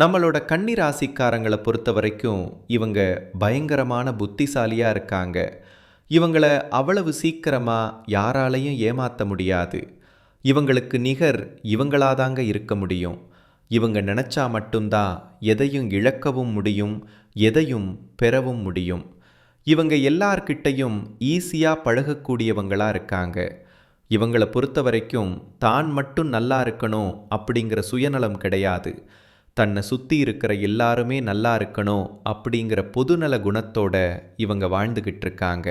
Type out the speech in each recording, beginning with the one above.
நம்மளோட கன்னி ராசிக்காரங்களை பொறுத்த வரைக்கும் இவங்க பயங்கரமான புத்திசாலியாக இருக்காங்க. இவங்களை அவ்வளவு சீக்கிரமாக யாராலையும் ஏமாற்ற முடியாது. இவங்களுக்கு நிகர் இவங்களாதாங்க இருக்க முடியும். இவங்க நினச்சா மட்டும்தான் எதையும் இழக்கவும் முடியும் எதையும் பெறவும் முடியும். இவங்க எல்லார்கிட்டையும் ஈஸியாக பழகக்கூடியவங்களாக இருக்காங்க. இவங்களை பொறுத்த வரைக்கும் தான் மட்டும் நல்லா இருக்கணும் அப்படிங்கிற சுயநலம் கிடையாது. தன்னை சுற்றி இருக்கிற எல்லாருமே நல்லா இருக்கணும் அப்படிங்கிற பொதுநல குணத்தோட இவங்க வாழ்ந்துக்கிட்டு இருக்காங்க.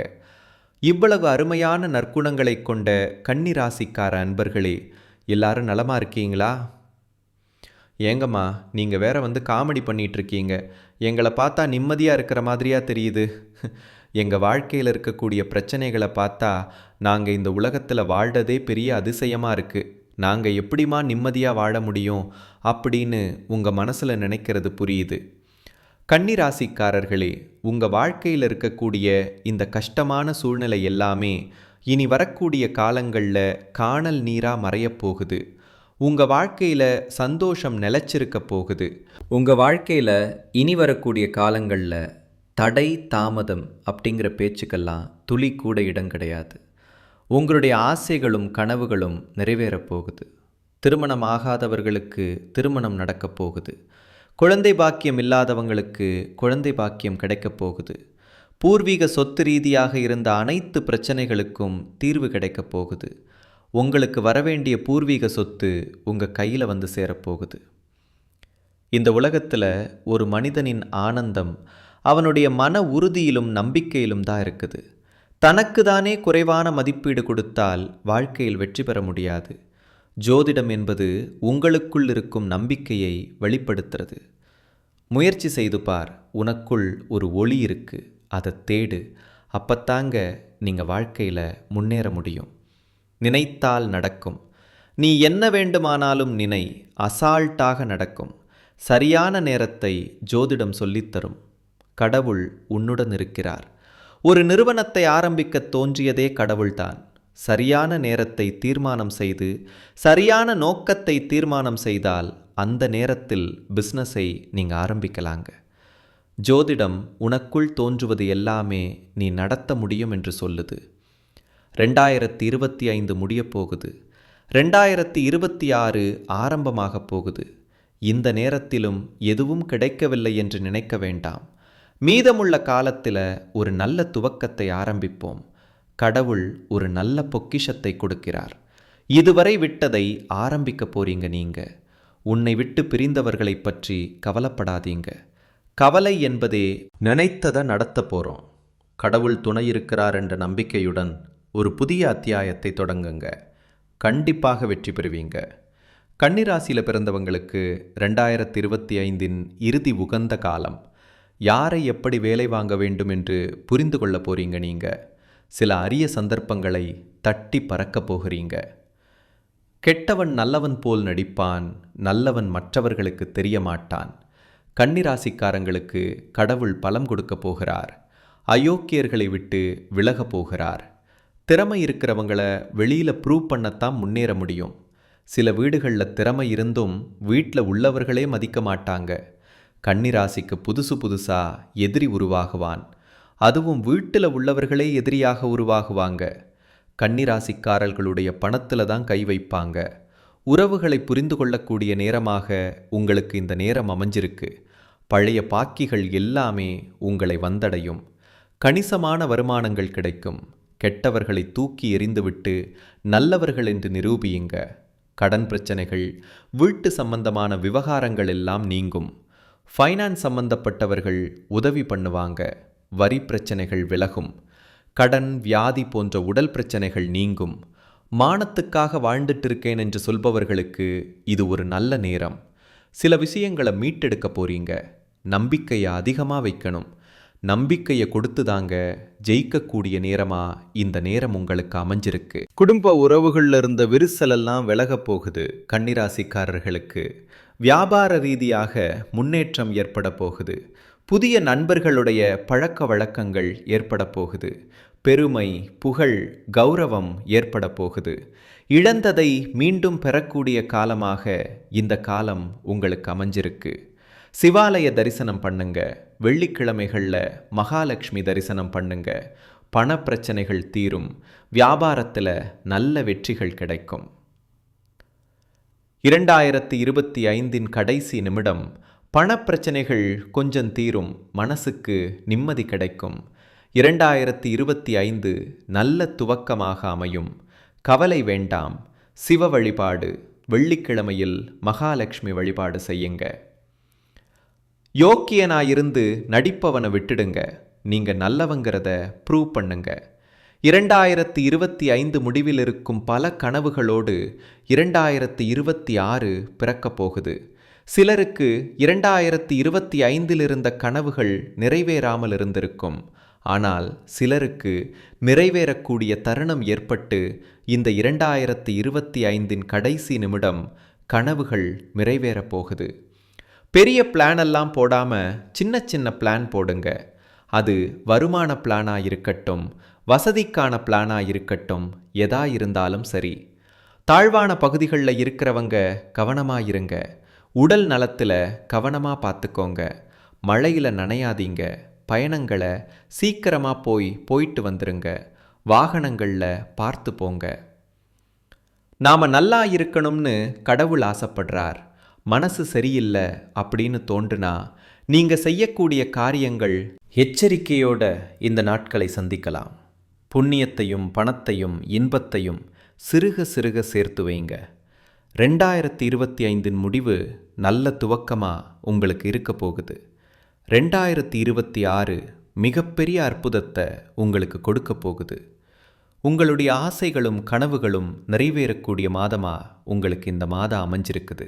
இவ்வளவு அருமையான நற்குணங்களை கொண்ட கன்னி ராசிக்கார அன்பர்களே எல்லாரும் நலமாக இருக்கீங்களா? ஏங்கம்மா நீங்கள் வேற வந்து காமெடி பண்ணிகிட்ருக்கீங்க எங்களை பார்த்தா நிம்மதியாக இருக்கிற மாதிரியா தெரியுது. எங்கள் வாழ்க்கையில் இருக்கக்கூடிய பிரச்சனைகளை பார்த்தா நாங்கள் இந்த உலகத்தில் வாழ்கிறதே பெரிய அதிசயமாக இருக்குது நாங்கள் எப்படிம்மா நிம்மதியாக வாழ முடியும் அப்படின்னு உங்கள் மனசில் நினைக்கிறது புரியுது. கன்னிராசிக்காரர்களே உங்கள் வாழ்க்கையில் இருக்கக்கூடிய இந்த கஷ்டமான சூழ்நிலை எல்லாமே இனி வரக்கூடிய காலங்களில் காணல் நீராக மறையப் போகுது. உங்கள் வாழ்க்கையில் சந்தோஷம் நிலச்சிருக்க போகுது. உங்கள் வாழ்க்கையில் இனி வரக்கூடிய காலங்களில் தடை தாமதம் அப்படிங்கிற பேச்சுக்கெல்லாம் துளி கூட இடம் கிடையாது. உங்களுடைய ஆசைகளும் கனவுகளும் நிறைவேறப் போகுது. திருமணம் ஆகாதவர்களுக்கு திருமணம் நடக்கப் போகுது. குழந்தை பாக்கியம் இல்லாதவங்களுக்கு குழந்தை பாக்கியம் கிடைக்கப் போகுது. பூர்வீக சொத்து ரீதியாக இருந்த அனைத்து பிரச்சனைகளுக்கும் தீர்வு கிடைக்கப் போகுது. உங்களுக்கு வரவேண்டிய பூர்வீக சொத்து உங்கள் கையில் வந்து சேரப்போகுது இந்த உலகத்தில் ஒரு மனிதனின் ஆனந்தம் அவனுடைய மன உறுதியிலும் நம்பிக்கையிலும் தான் இருக்குது. தனக்கு தானே குறைவான மதிப்பீடு கொடுத்தால் வாழ்க்கையில் வெற்றி பெற முடியாது. ஜோதிடம் என்பது உங்களுக்குள் இருக்கும் நம்பிக்கையை வெளிப்படுத்துறது. முயற்சி செய்து பார் உனக்குள் ஒரு ஒளி இருக்கு. அதை தேடு. அப்பத்தாங்க நீங்கள் வாழ்க்கையில் முன்னேற முடியும். நினைத்தால் நடக்கும். நீ என்ன வேண்டுமானாலும் நினை அசால்ட்டாக நடக்கும். சரியான நேரத்தை ஜோதிடம் சொல்லித்தரும். கடவுள் உன்னுடன் இருக்கிறார். ஒரு நிறுவனத்தை ஆரம்பிக்க தோன்றியதே கடவுள்தான். சரியான நேரத்தை தீர்மானம் செய்து சரியான நோக்கத்தை தீர்மானம் செய்தால் அந்த நேரத்தில் பிஸ்னஸை நீங்கள் ஆரம்பிக்கலாங்க. ஜோதிடம் உனக்குள் தோன்றுவது எல்லாமே நீ நடத்த முடியும் என்று சொல்லுது. ரெண்டாயிரத்தி இருபத்தி ஐந்து முடியப் போகுது. ரெண்டாயிரத்தி இருபத்தி ஆறு ஆரம்பமாகப் போகுது. இந்த நேரத்திலும் எதுவும் கிடைக்கவில்லை என்று நினைக்க வேண்டாம். மீதமுள்ள காலத்தில் ஒரு நல்ல துவக்கத்தை ஆரம்பிப்போம். கடவுள் ஒரு நல்ல பொக்கிஷத்தை கொடுக்கிறார். இதுவரை விட்டதை ஆரம்பிக்க போறீங்க நீங்க. உன்னை விட்டு பிரிந்தவர்களை பற்றி கவலைப்படாதீங்க. கவலை என்பதே நினைத்ததை நடத்த போகிறோம் கடவுள் துணை இருக்கிறார் என்ற நம்பிக்கையுடன் ஒரு புதிய அத்தியாயத்தை தொடங்குங்க. கண்டிப்பாக வெற்றி பெறுவீங்க. கன்னிராசியில் பிறந்தவங்களுக்கு ரெண்டாயிரத்தி இருபத்தி ஐந்தின் இறுதி உகந்த காலம். யாரை எப்படி வேலை வாங்க வேண்டும் என்று புரிந்து கொள்ள போறீங்க நீங்கள் சில அரிய சந்தர்ப்பங்களை தட்டி பறக்கப் போகிறீங்க. கெட்டவன் நல்லவன் போல் நடிப்பான் நல்லவன் மற்றவர்களுக்கு தெரிய மாட்டான் கன்னிராசிக்காரங்களுக்கு கடவுள் பலம் கொடுக்க போகிறார். அயோக்கியர்களை விட்டு விலக போகிறார். திறமை இருக்கிறவங்கள வெளியில் ப்ரூவ் பண்ணத்தான் முன்னேற முடியும். சில வீடுகளில் திறமை இருந்தும் வீட்டில் உள்ளவர்களே மதிக்க மாட்டாங்க. கன்னிராசிக்கு புதுசு புதுசாக எதிரி உருவாகுவான். அதுவும் வீட்டில் உள்ளவர்களே எதிரியாக உருவாகுவாங்க. கன்னிராசிக்காரர்களுடைய பணத்தில் தான் கை வைப்பாங்க. உறவுகளை புரிந்து கொள்ளக்கூடிய நேரமாக உங்களுக்கு இந்த நேரம் அமைஞ்சிருக்கு. பழைய பாக்கிகள் எல்லாமே உங்களை வந்தடையும். கணிசமான வருமானங்கள் கிடைக்கும். கெட்டவர்களை தூக்கி எறிந்துவிட்டு நல்லவர்கள் என்று நிரூபியுங்க. கடன் பிரச்சனைகள் வீட்டு சம்பந்தமான விவகாரங்கள் எல்லாம் நீங்கும். ஃபைனான்ஸ் சம்பந்தப்பட்டவர்கள் உதவி பண்ணுவாங்க. வரி பிரச்சனைகள் விலகும். கடன் வியாதி போன்ற உடல் பிரச்சனைகள் நீங்கும். மானத்துக்காக வாழ்ந்துட்டு இருக்கேன் என்று சொல்பவர்களுக்கு இது ஒரு நல்ல நேரம். சில விஷயங்களை மீட்டெடுக்க போறீங்க. நம்பிக்கையை அதிகமாக வைக்கணும். நம்பிக்கையை கொடுத்து தாங்க ஜெயிக்கக்கூடிய நேரமா இந்த நேரம் உங்களுக்கு அமைஞ்சிருக்கு. குடும்ப உறவுகளில் இருந்த விரிசல் எல்லாம் விலகப் போகுது கன்னிராசிக்காரர்களுக்கு. வியாபார ரீதியாக முன்னேற்றம் ஏற்பட போகுது. புதிய நண்பர்களுடைய பழக்க வழக்கங்கள் ஏற்பட போகுது. பெருமை புகழ் கௌரவம் ஏற்பட போகுது. இழந்ததை மீண்டும் பெறக்கூடிய காலமாக இந்த காலம் உங்களுக்கு அமைஞ்சிருக்கு. சிவாலய தரிசனம் பண்ணுங்க. வெள்ளிக்கிழமைகளில் மகாலட்சுமி தரிசனம் பண்ணுங்க. பண பிரச்சனைகள் தீரும். வியாபாரத்தில் நல்ல வெற்றிகள் கிடைக்கும். இரண்டாயிரத்தி இருபத்தி ஐந்தின் கடைசி நிமிடம் பணப்பிரச்சனைகள் கொஞ்சம் தீரும். மனசுக்கு நிம்மதி கிடைக்கும். இரண்டாயிரத்தி இருபத்தி ஐந்து நல்ல துவக்கமாக அமையும். கவலை வேண்டாம். சிவ வழிபாடு. வெள்ளிக்கிழமையில் மகாலட்சுமி வழிபாடு செய்யுங்க. யோக்கியனாயிருந்து நடிப்பவனை விட்டுடுங்க. நீங்கள் நல்லவங்கிறத ப்ரூவ் பண்ணுங்க. இரண்டாயிரத்தி இருபத்தி ஐந்து முடிவில் இருக்கும் பல கனவுகளோடு இரண்டாயிரத்தி இருபத்தி ஆறு பிறக்கப் போகுது. சிலருக்கு இரண்டாயிரத்தி இருபத்தி ஐந்தில் இருந்த கனவுகள் நிறைவேறாமல் இருந்திருக்கும். ஆனால் சிலருக்கு நிறைவேறக்கூடிய தருணம் ஏற்பட்டு இந்த இரண்டாயிரத்தி இருபத்தி ஐந்தின் கடைசி நிமிடம் கனவுகள் நிறைவேறப் போகுது. பெரிய பிளான் எல்லாம் போடாமல் சின்ன சின்ன பிளான் போடுங்க. அது வருமான பிளானாக இருக்கட்டும் வசதிக்கான பிளானாக இருக்கட்டும் எதா இருந்தாலும் சரி. தாழ்வான பகுதிகளில் இருக்கிறவங்க கவனமாக இருங்க. உடல் நலத்தில் கவனமாக பார்த்துக்கோங்க மழையில் நனையாதீங்க. பயணங்களை சீக்கிரமாக போய் போயிட்டு வந்துருங்க. வாகனங்களில் பார்த்து போங்க. நாம் நல்லா இருக்கணும்னு கடவுள் ஆசைப்படுறார். மனசு சரியில்லை அப்படின்னு தோன்றுனா நீங்கள் செய்யக்கூடிய காரியங்கள் எச்சரிக்கையோட இந்த நாட்களை சந்திக்கலாம். புண்ணியத்தையும் பணத்தையும் இன்பத்தையும் சிறுக சிறுக சேர்த்து வைங்க. ரெண்டாயிரத்தி இருபத்தி ஐந்தின் முடிவு நல்ல துவக்கமாக உங்களுக்கு இருக்க போகுது. ரெண்டாயிரத்தி இருபத்தி ஆறு மிகப்பெரிய அற்புதத்தை உங்களுக்கு கொடுக்க போகுது. உங்களுடைய ஆசைகளும் கனவுகளும் நிறைவேறக்கூடிய மாதமாக உங்களுக்கு இந்த மாதம் அமைஞ்சிருக்குது.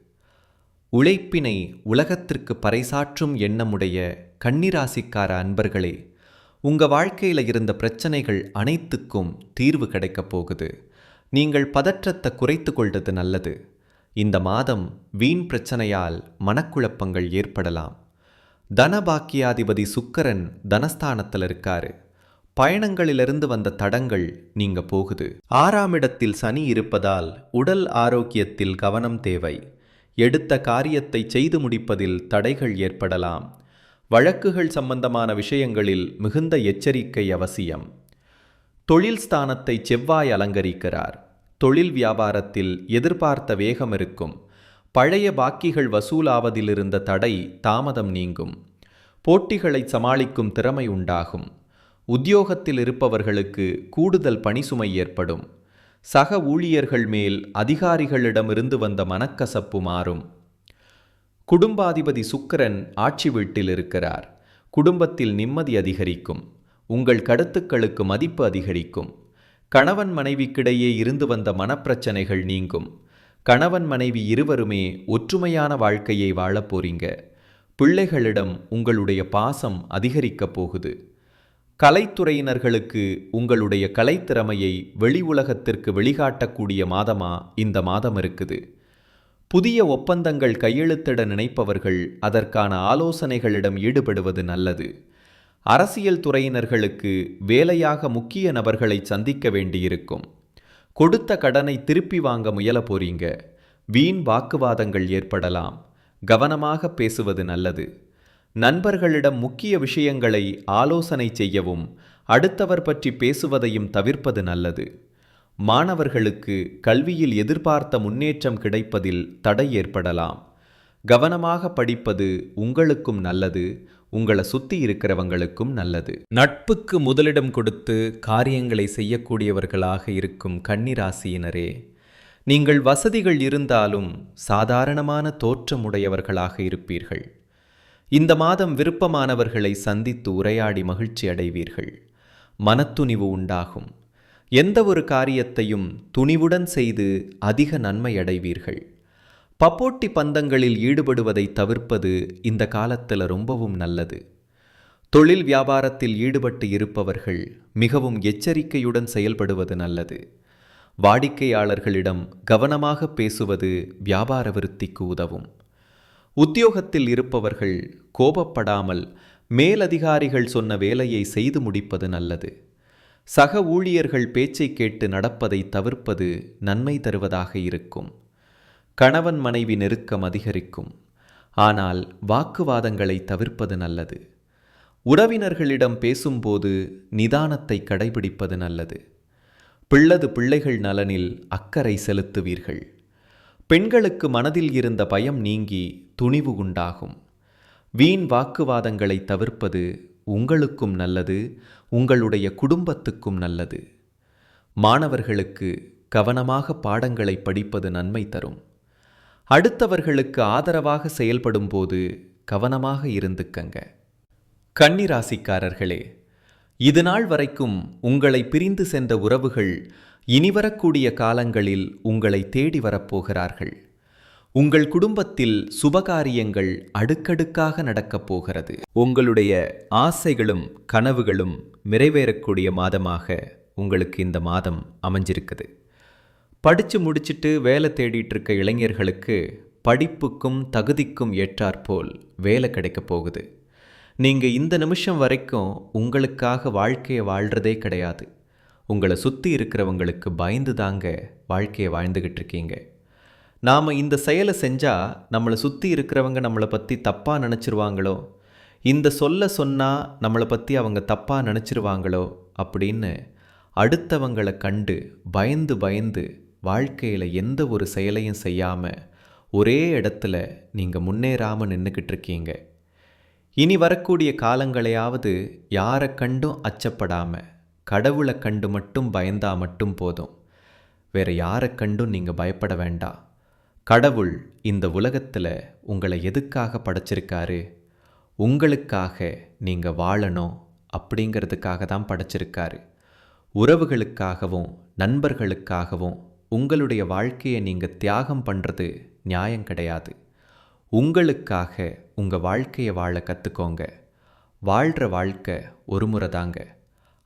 உழைப்பினை உலகத்திற்கு பறைசாற்றும் எண்ணமுடைய கன்னிராசிக்கார அன்பர்களே உங்க வாழ்க்கையில் இருந்த பிரச்சனைகள் அனைத்துக்கும் தீர்வு கிடைக்கப் போகுது. நீங்கள் பதற்றத்தை குறைத்து கொள்வது நல்லது. இந்த மாதம் வீண் பிரச்சனையால் மனக்குழப்பங்கள் ஏற்படலாம். தனபாக்கியாதிபதி சுக்கரன் தனஸ்தானத்தில் இருக்காரு. பயணங்களிலிருந்து வந்த தடங்கள் நீங்க போகுது. ஆறாம் இடத்தில் சனி இருப்பதால் உடல் ஆரோக்கியத்தில் கவனம் தேவை. எடுத்த காரியத்தை செய்து முடிப்பதில் தடைகள் ஏற்படலாம். வழக்குகள் சம்பந்தமான விஷயங்களில் மிகுந்த எச்சரிக்கை அவசியம். தொழில் ஸ்தானத்தை செவ்வாய் அலங்கரிக்கிறார். தொழில் வியாபாரத்தில் எதிர்பார்த்த வேகம் இருக்கும். பழைய பாக்கிகள் வசூலாவதிலிருந்த தடை தாமதம் நீங்கும். போட்டிகளை சமாளிக்கும் திறமை உண்டாகும். உத்தியோகத்தில் இருப்பவர்களுக்கு கூடுதல் பணிசுமை ஏற்படும். சக ஊழியர்கள் மேல் அதிகாரிகளிடமிருந்து வந்த மனக்கசப்பு மாறும். குடும்பாதிபதி சுக்கரன் ஆட்சி வீட்டில் இருக்கிறார். குடும்பத்தில் நிம்மதி அதிகரிக்கும். உங்கள் கருத்துக்களுக்கு மதிப்பு அதிகரிக்கும். கணவன் மனைவிக்கிடையே இருந்து வந்த மனப்பிரச்சனைகள் நீங்கும். கணவன் மனைவி இருவருமே ஒற்றுமையான வாழ்க்கையை வாழப் போறீங்க. பிள்ளைகளிடம் உங்களுடைய பாசம் அதிகரிக்கப் போகுது. கலைத்துறையினர்களுக்கு உங்களுடைய கலைத்திறமையை வெளி உலகத்திற்கு வெளிகாட்டக்கூடிய மாதமா இந்த மாதம் இருக்குது. புதிய ஒப்பந்தங்கள் கையெழுத்திட நினைப்பவர்கள் அதற்கான ஆலோசனைகளிடம் ஈடுபடுவது நல்லது. அரசியல் துறையினர்களுக்கு வேலையாக முக்கிய நபர்களை சந்திக்க வேண்டியிருக்கும். கொடுத்த கடனை திருப்பி வாங்க முயல போறீங்க. வீண் வாக்குவாதங்கள் ஏற்படலாம். கவனமாக பேசுவது நல்லது. நண்பர்களிடம் முக்கிய விஷயங்களை ஆலோசனை செய்யவும் அடுத்தவர் பற்றி பேசுவதையும் தவிர்ப்பது நல்லது. மாணவர்களுக்கு கல்வியில் எதிர்பார்த்த முன்னேற்றம் கிடைப்பதில் தடை ஏற்படலாம். கவனமாக படிப்பது உங்களுக்கும் நல்லது உங்களை சுத்தி இருக்கிறவங்களுக்கும் நல்லது. நட்புக்கு முதலிடம் கொடுத்து காரியங்களை செய்யக்கூடியவர்களாக இருக்கும் கன்னிராசியினரே நீங்கள் வசதிகள் இருந்தாலும் சாதாரணமான தோற்றமுடையவர்களாக இருப்பீர்கள். இந்த மாதம் விருப்பமானவர்களை சந்தித்து உரையாடி மகிழ்ச்சி அடைவீர்கள். மனத்துணிவு உண்டாகும். எந்த ஒரு காரியத்தையும் துணிவுடன் செய்து அதிக நன்மை அடைவீர்கள். பப்போட்டி பந்தங்களில் ஈடுபடுவதை தவிர்ப்பது இந்த காலத்தில் ரொம்பவும் நல்லது. தொழில் வியாபாரத்தில் ஈடுபட்டு இருப்பவர்கள் மிகவும் எச்சரிக்கையுடன் செயல்படுவது நல்லது. வாடிக்கையாளர்களிடம் கவனமாக பேசுவது வியாபார விருத்திக்கு உதவும். உத்தியோகத்தில் இருப்பவர்கள் கோபப்படாமல் மேலதிகாரிகள் சொன்ன வேலையை செய்து முடிப்பது நல்லது. சக ஊழியர்கள் பேச்சை கேட்டு நடப்பதை தவிர்ப்பது நன்மை தருவதாக இருக்கும். கணவன் மனைவி நெருக்கம் அதிகரிக்கும். ஆனால் வாக்குவாதங்களை தவிர்ப்பது நல்லது. உறவினர்களிடம் பேசும்போது நிதானத்தை கடைபிடிப்பது நல்லது. பிள்ளது பிள்ளைகள் நலனில் அக்கறை செலுத்துவீர்கள். பெண்களுக்கு மனதில் இருந்த பயம் நீங்கி துணிவு உண்டாகும். வீண் வாக்குவாதங்களை தவிர்ப்பது உங்களுக்கும் நல்லது உங்களுடைய குடும்பத்துக்கும் நல்லது. மாணவர்களுக்கு கவனமாக பாடங்களை படிப்பது நன்மை தரும். அடுத்தவர்களுக்கு ஆதரவாக செயல்படும் போது கவனமாக இருந்துக்கங்க. கன்னிராசிக்காரர்களே இது நாள் வரைக்கும் உங்களை பிரிந்து சென்ற உறவுகள் இனிவரக்கூடிய காலங்களில் உங்களை தேடி வரப்போகிறார்கள். உங்கள் குடும்பத்தில் சுபகாரியங்கள் அடுக்கடுக்காக நடக்கப் போகிறது. உங்களுடைய ஆசைகளும் கனவுகளும் நிறைவேறக்கூடிய மாதமாக உங்களுக்கு இந்த மாதம் அமைஞ்சிருக்குது. படித்து முடிச்சிட்டு வேலை தேடிட்டு இருக்க இளைஞர்களுக்கு படிப்புக்கும் தகுதிக்கும் ஏற்றாற்போல் வேலை கிடைக்கப் போகுது. நீங்கள் இந்த நிமிஷம் வரைக்கும் உங்களுக்காக வாழ்க்கையை வாழ்கிறதே கிடையாது. உங்களை சுற்றி இருக்கிறவங்களுக்கு பயந்து தாங்க வாழ்க்கையை வாழ்ந்துக்கிட்டு இருக்கீங்க. நாம் இந்த செயலை செஞ்சால் நம்மளை சுற்றி இருக்கிறவங்க நம்மளை பற்றி தப்பாக நினச்சிருவாங்களோ? இந்த சொல்ல சொன்னால் நம்மளை பற்றி அவங்க தப்பாக நினச்சிருவாங்களோ? அப்படின்னு அடுத்தவங்களை கண்டு பயந்து பயந்து வாழ்க்கையில் எந்த ஒரு செயலையும் செய்யாமல் ஒரே இடத்துல நீங்கள் முன்னேறாமல் நின்றுக்கிட்டு இருக்கீங்க. இனி வரக்கூடிய காலங்களையாவது யாரை கண்டும் அச்சப்படாமல் கடவுளை கண்டு மட்டும் பயந்தா மட்டும் போதும். வேற யாரை கண்டும் நீங்கள் பயப்பட வேண்டாம் கடவுள் இந்த உலகத்தில் உங்களை எதுக்காக படைச்சிருக்காரு? உங்களுக்காக நீங்கள் வாழணும் அப்படிங்கிறதுக்காக தான் படைச்சிருக்காரு. உறவுகளுக்காகவும் நண்பர்களுக்காகவும் உங்களுடைய வாழ்க்கையை நீங்கள் தியாகம் பண்ணுறது நியாயம் கிடையாது. உங்களுக்காக உங்கள் வாழ்க்கையை வாழ கற்றுக்கோங்க வாழ்கிற வாழ்க்கை ஒரு முறை தாங்க.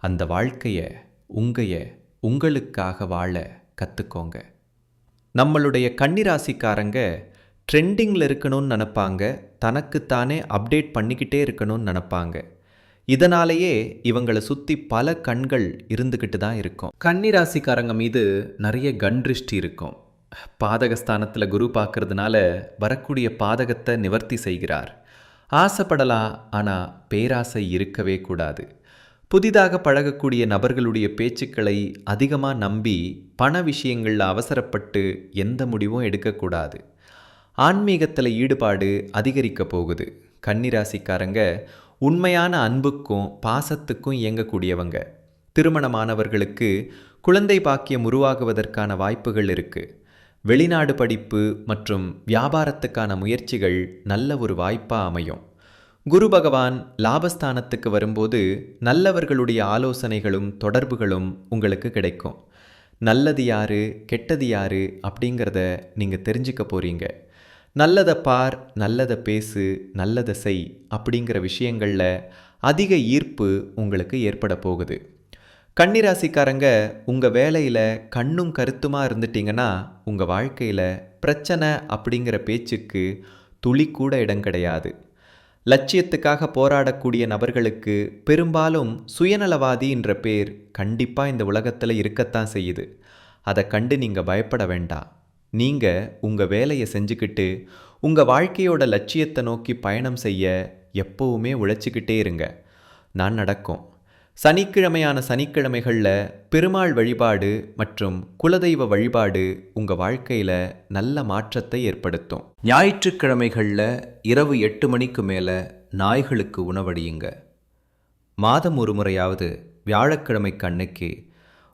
அந்த வாழ்க்கையை உங்கைய உங்களுக்காக வாழ கற்றுக்கோங்க நம்மளுடைய கன்னிராசிக்காரங்க ட்ரெண்டிங்கில் இருக்கணும்னு நினப்பாங்க தனக்குத்தானே அப்டேட் பண்ணிக்கிட்டே இருக்கணும்னு நினப்பாங்க. இதனாலேயே இவங்களை சுற்றி பல கண்கள் இருந்துக்கிட்டு தான் இருக்கும். கன்னிராசிக்காரங்க மீது நிறைய கண் இருக்கும். பாதகஸ்தானத்தில் குரு பார்க்கறதுனால வரக்கூடிய பாதகத்தை நிவர்த்தி செய்கிறார். ஆசைப்படலாம் ஆனால் பேராசை இருக்கவே கூடாது. புதிதாக பழகக்கூடிய நபர்களுடைய பேச்சுக்களை அதிகமாக நம்பி பண விஷயங்களில் அவசரப்பட்டு எந்த முடிவும் எடுக்கக்கூடாது. ஆன்மீகத்தில் ஈடுபாடு அதிகரிக்க போகுது. கன்னிராசிக்காரங்க உண்மையான அன்புக்கும் பாசத்துக்கும் இயங்கக்கூடியவங்க. திருமணமானவர்களுக்கு குழந்தை பாக்கியம் உருவாகுவதற்கான வாய்ப்புகள் இருக்குது வெளிநாடு படிப்பு மற்றும் வியாபாரத்துக்கான முயற்சிகள் நல்ல ஒரு வாய்ப்பாக அமையும். குரு பகவான் லாபஸ்தானத்துக்கு வரும்போது நல்லவர்களுடைய ஆலோசனைகளும் தொடர்புகளும் உங்களுக்கு கிடைக்கும். நல்லது யாரு கெட்டது யாரு அப்படிங்கிறத நீங்கள் தெரிஞ்சுக்க போகிறீங்க நல்லதை பார் நல்லதை பேசு நல்லதை செய் அப்படிங்கிற விஷயங்களில் அதிக ஈர்ப்பு உங்களுக்கு ஏற்பட போகுது. கன்னிராசிக்காரங்க உங்கள் வேலையில் கண்ணும் கருத்துமாக இருந்துட்டீங்கன்னா உங்கள் வாழ்க்கையில் பிரச்சனை அப்படிங்கிற பேச்சுக்கு துளி கூட இடம் கிடையாது. லட்சியத்துக்காக போராடக்கூடிய நபர்களுக்கு பெரும்பாலும் சுயநலவாதி என்ற பேர் கண்டிப்பாக இந்த உலகத்தில் இருக்கத்தான் செய்யுது. அதை கண்டு நீங்கள் பயப்பட வேண்டாம் நீங்கள் உங்கள் வேலையை செஞ்சுக்கிட்டு உங்கள் வாழ்க்கையோட லட்சியத்தை நோக்கி பயணம் செய்ய எப்போவுமே உழைச்சிக்கிட்டே இருங்க. நான் நடக்கும். சனிக்கிழமையான சனிக்கிழமைகளில் பெருமாள் வழிபாடு மற்றும் குலதெய்வ வழிபாடு உங்கள் வாழ்க்கையில் நல்ல மாற்றத்தை ஏற்படுத்தும். ஞாயிற்றுக்கிழமைகளில் இரவு எட்டு மணிக்கு மேலே நாய்களுக்கு உணவடியுங்க. மாதம் ஒரு முறையாவது வியாழக்கிழமைக்கு அன்னைக்கு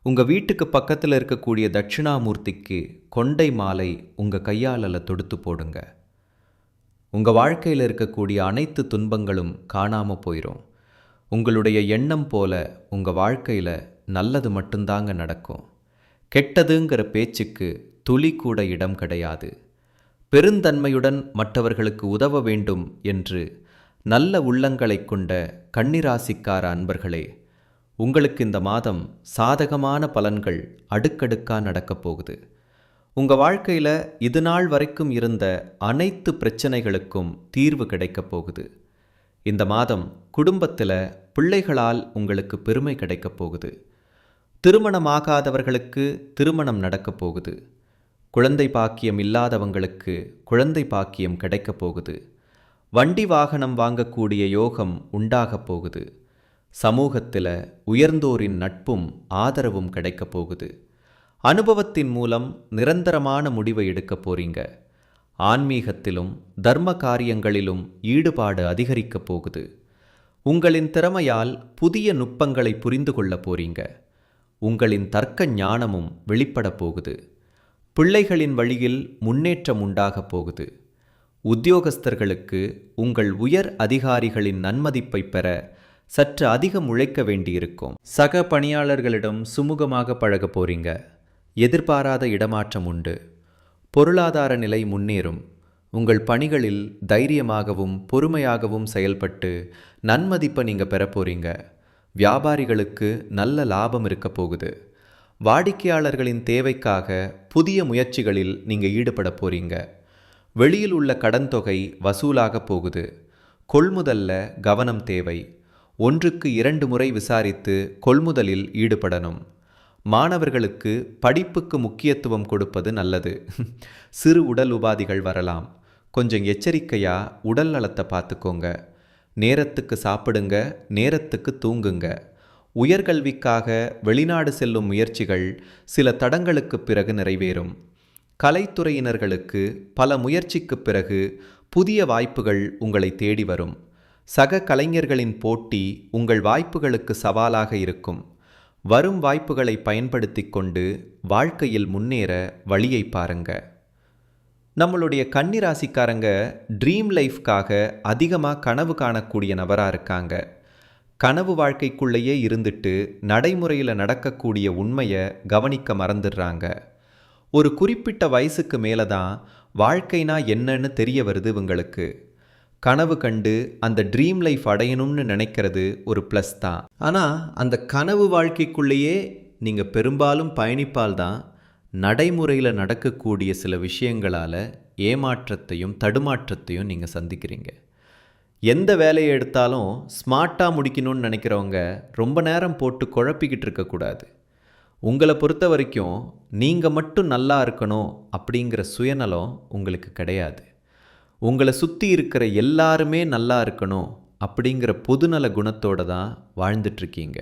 உங்கள் வீட்டுக்கு பக்கத்தில் இருக்கக்கூடிய தட்சிணாமூர்த்திக்கு கொண்டை மாலை உங்கள் கையாளல தொடுத்து போடுங்க. உங்கள் வாழ்க்கையில் இருக்கக்கூடிய அனைத்து துன்பங்களும் காணாமல் போயிடும் உங்களுடைய எண்ணம் போல உங்கள் வாழ்க்கையில் நல்லது மட்டும்தாங்க நடக்கும். கெட்டதுங்கிற பேச்சுக்கு துளி கூட இடம் கிடையாது. பெருந்தன்மையுடன் மற்றவர்களுக்கு உதவ வேண்டும் என்று நல்ல உள்ளங்களைக் கொண்ட கன்னிராசிக்கார அன்பர்களே உங்களுக்கு இந்த மாதம் சாதகமான பலன்கள் அடுக்கடுக்கா நடக்கப் போகுது. உங்கள் வாழ்க்கையில் இது நாள் வரைக்கும் இருந்த அனைத்து பிரச்சனைகளுக்கும் தீர்வு கிடைக்கப் போகுது. இந்த மாதம் குடும்பத்தில் பிள்ளைகளால் உங்களுக்கு பெருமை கிடைக்கப் போகுது. திருமணமாகாதவர்களுக்கு திருமணம் நடக்கப் போகுது. குழந்தை பாக்கியம் இல்லாதவங்களுக்கு குழந்தை பாக்கியம் கிடைக்கப் போகுது. வண்டி வாகனம் வாங்கக்கூடிய யோகம் உண்டாகப் போகுது. சமூகத்தில் உயர்ந்தோரின் நட்பும் ஆதரவும் கிடைக்கப் போகுது. அனுபவத்தின் மூலம் நிரந்தரமான முடிவை எடுக்கப் போறீங்க. ஆன்மீகத்திலும் தர்ம காரியங்களிலும் ஈடுபாடு அதிகரிக்கப் போகுது. உங்களின் திறமையால் புதிய நுட்பங்களை புரிந்து கொள்ளப் போறீங்க. உங்களின் தர்க்க ஞானமும் வெளிப்படப் போகுது. பிள்ளைகளின் வழியில் முன்னேற்றம் உண்டாகப் போகுது. உத்தியோகஸ்தர்களுக்கு உங்கள் உயர் அதிகாரிகளின் நன்மதிப்பை பெற சற்று அதிகம் உழைக்க வேண்டியிருக்கும். சக பணியாளர்களிடம் சுமூகமாக பழகப் போறீங்க. எதிர்பாராத இடமாற்றம் உண்டு. பொருளாதார நிலை முன்னேறும். உங்கள் பணிகளில் தைரியமாகவும் பொறுமையாகவும் செயல்பட்டு நன்மதிப்பை நீங்கள் பெறப்போறீங்க வியாபாரிகளுக்கு நல்ல லாபம் இருக்க போகுது. வாடிக்கையாளர்களின் தேவைக்காக புதிய முயற்சிகளில் நீங்கள் ஈடுபட போறீங்க. வெளியில் உள்ள கடன் தொகை வசூலாக போகுது. கொள்முதல்ல கவனம் தேவை. ஒன்றுக்கு இரண்டு முறை விசாரித்து கொள்முதலில் ஈடுபடணும். மாணவர்களுக்கு படிப்புக்கு முக்கியத்துவம் கொடுப்பது நல்லது. சிறு உடல் உபாதிகள் வரலாம். கொஞ்சம் எச்சரிக்கையா உடல் நலத்தை பார்த்துக்கோங்க. நேரத்துக்கு சாப்பிடுங்க நேரத்துக்கு தூங்குங்க. உயர்கல்விக்காக வெளிநாடு செல்லும் முயற்சிகள் சில தடங்களுக்கு பிறகு நிறைவேறும். கலைத்துறையினர்களுக்கு பல முயற்சிக்கு பிறகு புதிய வாய்ப்புகள் உங்களை தேடி வரும். சக கலைஞர்களின் போட்டி உங்கள் வாய்ப்புகளுக்கு சவாலாக இருக்கும். வரும் வாய்ப்புகளை பயன்படுத்தி கொண்டு வாழ்க்கையில் முன்னேற வழியை பாருங்க. நம்மளுடைய கன்னிராசிக்காரங்க ட்ரீம் லைஃப்காக அதிகமாக கனவு காணக்கூடிய நபராக இருக்காங்க. கனவு வாழ்க்கைக்குள்ளேயே இருந்துட்டு நடைமுறையில் நடக்கக்கூடிய உண்மையை கவனிக்க மறந்துடுறாங்க. ஒரு குறிப்பிட்ட வயசுக்கு மேலே தான் வாழ்க்கைனா என்னன்னு தெரிய வருது இவங்களுக்கு. கனவு கண்டு அந்த ட்ரீம் லைஃப் அடையணும்னு நினைக்கிறது ஒரு ப்ளஸ் தான். ஆனால் அந்த கனவு வாழ்க்கைக்குள்ளேயே நீங்கள் பெரும்பாலும் பயணிப்பால் தான் நடைமுறையில் நடக்கக்கூடிய சில விஷயங்களால் ஏமாற்றத்தையும் தடுமாற்றத்தையும் நீங்கள் சந்திக்கிறீங்க. எந்த வேலையை எடுத்தாலும் ஸ்மார்ட்டாக முடிக்கணும்னு நினைக்கிறவங்க ரொம்ப நேரம் போட்டு குழப்பிக்கிட்டு இருக்கக்கூடாது உங்களை பொறுத்த வரைக்கும் நீங்கள் மட்டும் நல்லா இருக்கணும் அப்படிங்கிற சுயநலம் உங்களுக்கு கிடையாது. உங்களை சுற்றி இருக்கிற எல்லாருமே நல்லா இருக்கணும் அப்படிங்கிற பொதுநல குணத்தோடு தான் வாழ்ந்துட்டுருக்கீங்க.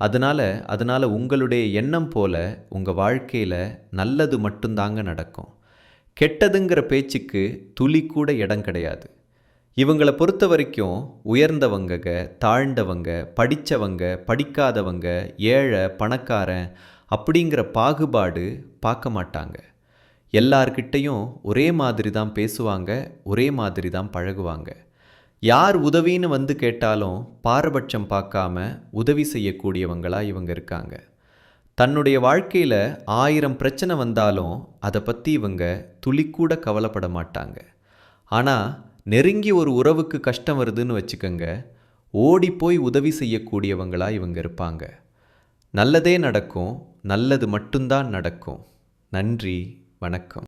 அதனால் அதனால் உங்களுடைய எண்ணம் போல் உங்கள் வாழ்க்கையில் நல்லது மட்டும்தாங்க நடக்கும். கெட்டதுங்கிற பேச்சுக்கு துளி கூட இடம் கிடையாது. இவங்களை பொறுத்த வரைக்கும் உயர்ந்தவங்கங்க தாழ்ந்தவங்க படித்தவங்க படிக்காதவங்க ஏழை பணக்காரன் அப்படிங்கிற பாகுபாடு பார்க்க மாட்டாங்க. எல்லார்கிட்டையும் ஒரே மாதிரி தான் பேசுவாங்க ஒரே மாதிரி தான் பழகுவாங்க. யார் உதவின்னு வந்து கேட்டாலும் பாரபட்சம் பார்க்காம உதவி செய்யக்கூடியவங்களாக இவங்க இருக்காங்க. தன்னுடைய வாழ்க்கையில் ஆயிரம் பிரச்சனை வந்தாலும் அதை பற்றி இவங்க துளிக்கூட கவலைப்பட மாட்டாங்க. ஆனால் நெருங்கி ஒரு உறவுக்கு கஷ்டம் வருதுன்னு வச்சுக்கோங்க ஓடி போய் உதவி செய்யக்கூடியவங்களாக இவங்க இருப்பாங்க. நல்லதே நடக்கும் நல்லது மட்டும்தான் நடக்கும். நன்றி. வணக்கம்.